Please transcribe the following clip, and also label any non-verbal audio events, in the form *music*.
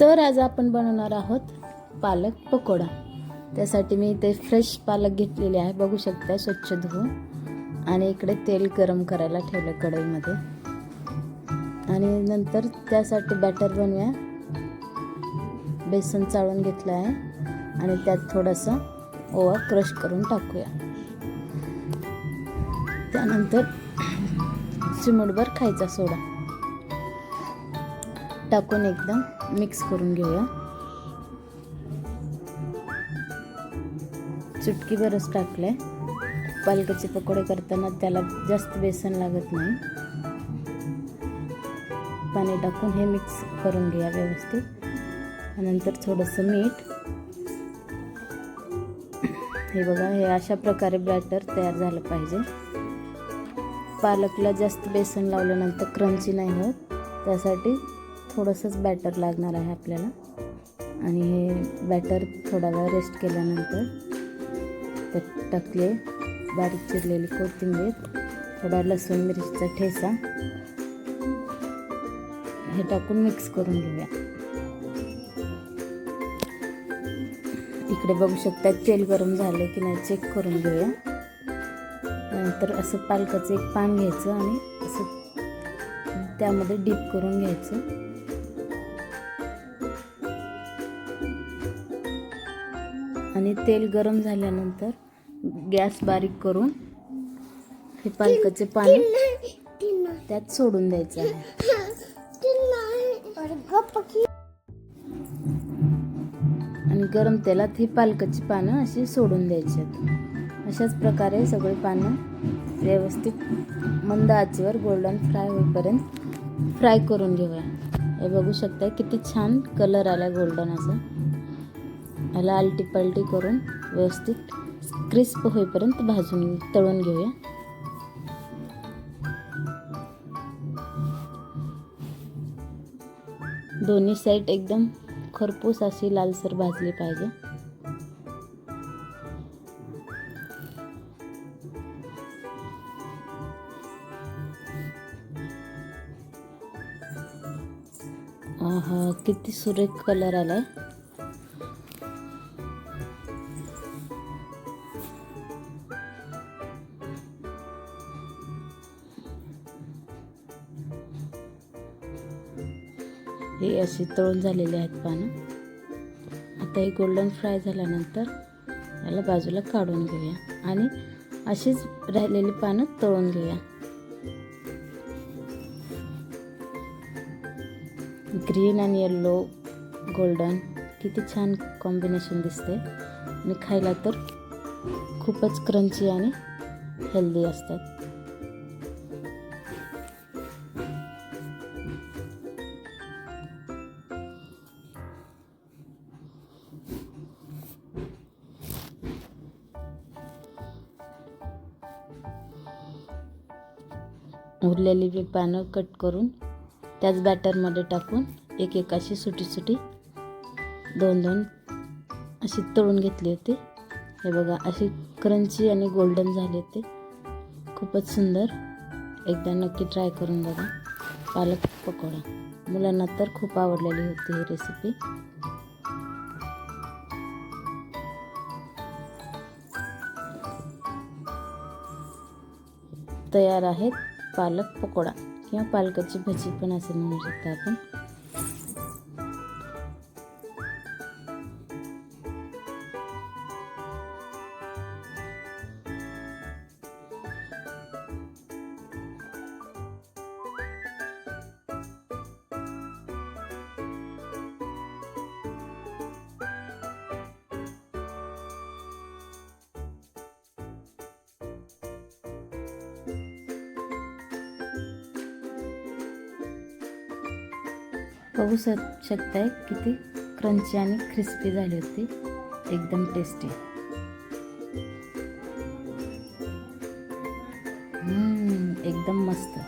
तर आज आपण बनवणार आहोत पालक पकोडा. त्यासाठी मी इथे फ्रेश पालक घेतलेले आहे. बघू शकता स्वच्छ धुवून. आणि इकडे तेल गरम करायला ठेवलं कढईमध्ये. आणि नंतर त्यासाठी बॅटर बनवूया. बेसन चाळून घेतलं आहे. आणि त्यात थोडासा ओवा क्रश करून टाकूया. त्यानंतर *clears throat* चिमूटभर खायचा सोडा. टाकून एकदम मिक्स करून घेऊया. चुटकी बरंच आहे पालकाचे पकोडे करताना त्याला जास्त बेसन लागत नाही. पाणी टाकून हे मिक्स करून घ्या व्यवस्थित. नंतर थोडंसं मीठ. हे बघा हे अशा प्रकारे बॅटर तयार झालं पाहिजे. पालकला जास्त बेसन लावल्यानंतर क्रंची नाही होत. त्यासाठी थोडंसंच बॅटर लागणार आहे आपल्याला. आणि हे बॅटर थोडा वेळ रेस्ट केल्यानंतर त्यात टाकले बारीक चिरलेली कोथिंबीर थोडा लसूण मिरचीचा ठेसा हे टाकून मिक्स करून घेऊया. इकडे बघू शकता तेल गरम झालं की नाही चेक करून घेऊया. नंतर असं पालकाचं एक पान घ्यायचं आणि असं त्यामध्ये डीप करून घ्यायचं. आणि तेल गरम झाल्यानंतर गॅस बारीक करून हे पालकाचे पाणी त्यात सोडून द्यायचं आहे. आणि गरम तेलात ही पालकाची पानं अशी सोडून द्यायची आहेत. अशाच प्रकारे सगळी पानं व्यवस्थित मंद आचेवर गोल्डन फ्राय होईपर्यंत फ्राय करून घेऊया. हे बघू शकता किती छान कलर आला गोल्डन असा. ह्याला आलटी करून व्यवस्थित क्रिस्प होईपर्यंत भाजून तळून घेऊया. दोन्ही साईड एकदम खरपूस अशी लालसर भाजली पाहिजे. हा किती सुरेख कलर आलाय. हे अशी तळून झालेले आहेत पानं. आता हे गोल्डन फ्राय झाल्यानंतर याला बाजूला काढून घेऊया आणि अशीच राहिलेली पानं तळून घेऊया. ग्रीन आणि येल्लो गोल्डन किती छान कॉम्बिनेशन दिसते. आणि खायला तर खूपच क्रंची आणि हेल्दी असतात. उरलेली पानं कट करून त्याच बॅटरमध्ये टाकून एक एक अशी सुटी सुटी दोन दोन अशी तळून घेतली होती. हे बघा अशी क्रंची आणि गोल्डन झाले होते. खूपच सुंदर. एकदा नक्की ट्राय करून बघा. पालक पकोडा. मुलांना तर खूप आवडलेली होती ही रेसिपी तयार आहेत. पालक पकोडा किंवा पालकाची भजी पण असं म्हणू शकता आपण. बघू श शकताय किती क्रंची आणि क्रिस्पी झाली होती. एकदम टेस्टी एकदम मस्त.